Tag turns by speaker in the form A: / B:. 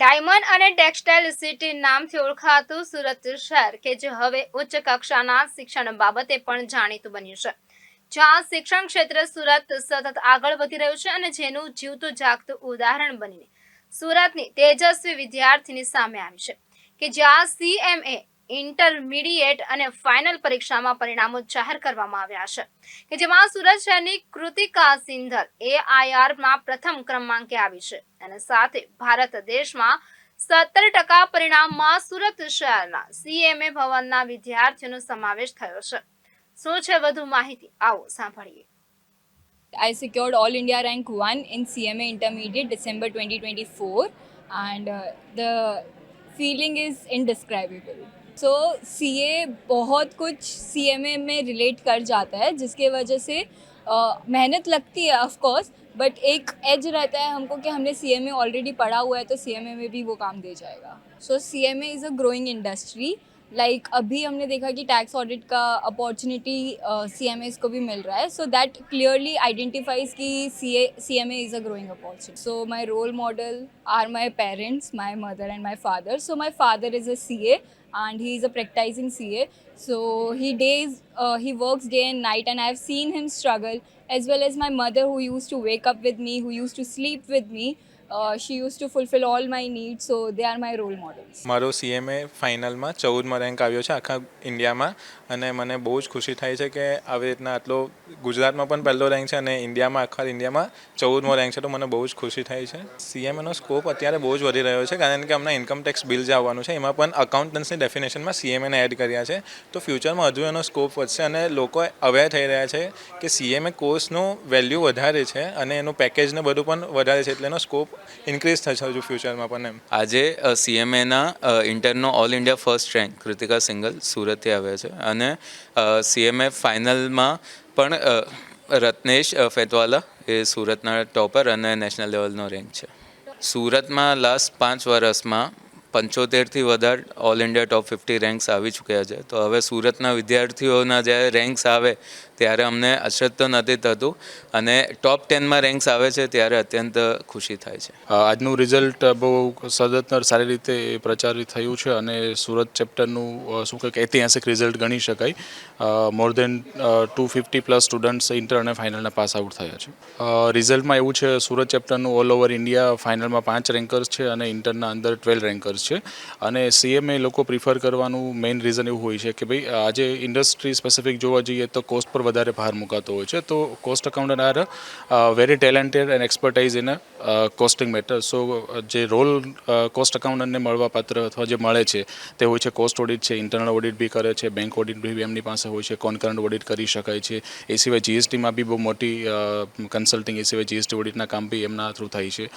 A: Diamond અને textile city નામથી ઓળખાતું સુરત શહેર, કે જે હવે ઉચ્ચ કક્ષાના શિક્ષણ બાબતે પણ જાણીતું બન્યું છે. જ્યાં શિક્ષણ ક્ષેત્રે સુરત સતત આગળ વધી રહ્યું છે અને જેનું જીવતું જાગતું ઉદાહરણ બનીને સુરતની તેજસ્વી વિદ્યાર્થીની સામે આવી છે, કે જ્યાં સીએમએ ઇન્ટરમીડિયેટ અને ફાઇનલ પરીક્ષામાં પરિણામો જાહેર કરવામાં આવ્યા છે. કે જેમાં સુરત શહેરની કૃતિકા સિંધર એઆઈઆરમાં પ્રથમ ક્રમાંકે આવી છે. અને સાથે ભારત દેશમાં સત્તર ટકા પરિણામમાં સુરત શહેરના સીએમએ ભવનના વિદ્યાર્થીઓનો સમાવેશ થયો છે. શું છે વધુ માહિતી? આવો સાંભળીએ.
B: I secured All India rank 1 in CMA Intermediate December 2024 and uh, the feeling is indescribable. So C A बहुत कुछ सी एम ए में रिलेट कर जाता है, जिसके वजह से मेहनत लगती है ऑफकोर्स बट एक एज रहता है हमको कि हमने सी एम ए ऑलरेडी पढ़ा हुआ है तो सी एम ए में भी वो काम दे जाएगा। So C M A is a growing industry like अभी हमने देखा कि टैक्स ऑडिट का अपॉर्चुनिटी सी एम एस को भी मिल रहा है सो दैट क्लियरली आइडेंटिफाइज कि C A C M A is a growing opportunity so my role model are my parents my mother and my father so my father is a C A and he is a practicing CA. So he days uh, he works day and night, and I've seen him struggle as well as my mother who used to wake up with me, who used to sleep with me. Uh, use to to all my need so they are my role models
C: મારો CMA ફાઇનલમાં ચૌદમાં rank આવ્યો છે આખા ઇન્ડિયામાં અને મને બહુ જ ખુશી થાય છે કે આવી રીતના આટલો ગુજરાતમાં પણ પહેલો રેન્ક છે અને ઇન્ડિયામાં આખા ઇન્ડિયામાં ચૌદમો રેન્ક છે તો મને બહુ જ ખુશી થાય છે. સીએમએનો સ્કોપ અત્યારે બહુ જ વધી રહ્યો છે કારણ કે હમણાં ઇન્કમ ટેક્સ બિલ જે આવવાનું છે એમાં પણ અકાઉન્ટન્સની ડેફિનેશનમાં સીએમએને એડ કર્યા છે. તો ફ્યુચરમાં હજુ એનો સ્કોપ વધશે અને લોકો અવેર થઈ રહ્યા છે કે સીએમએ કોર્સનું વેલ્યુ વધારે છે અને એનું પેકેજને બધું પણ વધારે છે એટલે એનો સ્કોપ ઇન્ક્રીઝ થશે હજુ ફ્યુચરમાં પણ એમ.
D: આજે સીએમએના ઇન્ટરનો all India first rank Kritika Singhal સુરતથી આવે છે. અને સીએમએ ફાઇનલમાં પણ રત્નેશ ફેતવાલા એ સુરતના ટોપર અને નેશનલ લેવલનો રેન્ક છે. સુરતમાં લાસ્ટ પાંચ વર્ષમાં પંચોતેરથી વધારે all India top fifty ranks આવી ચૂક્યા છે. તો હવે સુરતના વિદ્યાર્થીઓના જ્યારે રેન્ક્સ આવે, ત્યારે અમને અછત તો નથી થતું અને ટોપ ટેનમાં રેન્ક્સ આવે છે ત્યારે અત્યંત ખુશી થાય છે.
E: આજનું રિઝલ્ટ બહુ સદંતર સારી રીતે પ્રચારિત થયું છે અને સુરત ચેપ્ટરનું શું કહે ઐતિહાસિક રિઝલ્ટ ગણી શકાય. More than two fifty plus students inter અને ફાઇનલના પાસ આઉટ થયા છે. રિઝલ્ટમાં એવું છે, સુરત ચેપ્ટરનું ઓલ ઓવર ઇન્ડિયા ફાઇનલમાં પાંચ રેન્કર્સ છે અને ઇન્ટરના અંદર ટ્વેલ્વ રેન્કર્સ છે. અને સીએમએ લોકો પ્રિફર કરવાનું મેઇન રીઝન એવું હોય છે કે ભાઈ, આજે ઇન્ડસ્ટ્રી સ્પેસિફિક જોવા જઈએ તો કોસ્ટ પર વધારે ભાર મુકાતો હોય છે. તો cost accountant are very talented and expertise in costing matter so જે રોલ કોસ્ટ અકાઉન્ટને મળવા પાત્ર અથવા જે મળે છે, તે હોય છે કોસ્ટ ઓડિટ છે ઇન્ટરનલ ઓડિટ બી કરે છે બેંક ઓડિટ બી એમની પાસે હોય છે કોન્કરન્ટ ઓડિટ કરી શકાય છે. એ સિવાય જીએસટીમાં બી બહુ મોટી કન્સલ્ટિંગ એ સિવાય જીએસટી ઓડિટના કામ બી એમના થ્રુ થાય છે.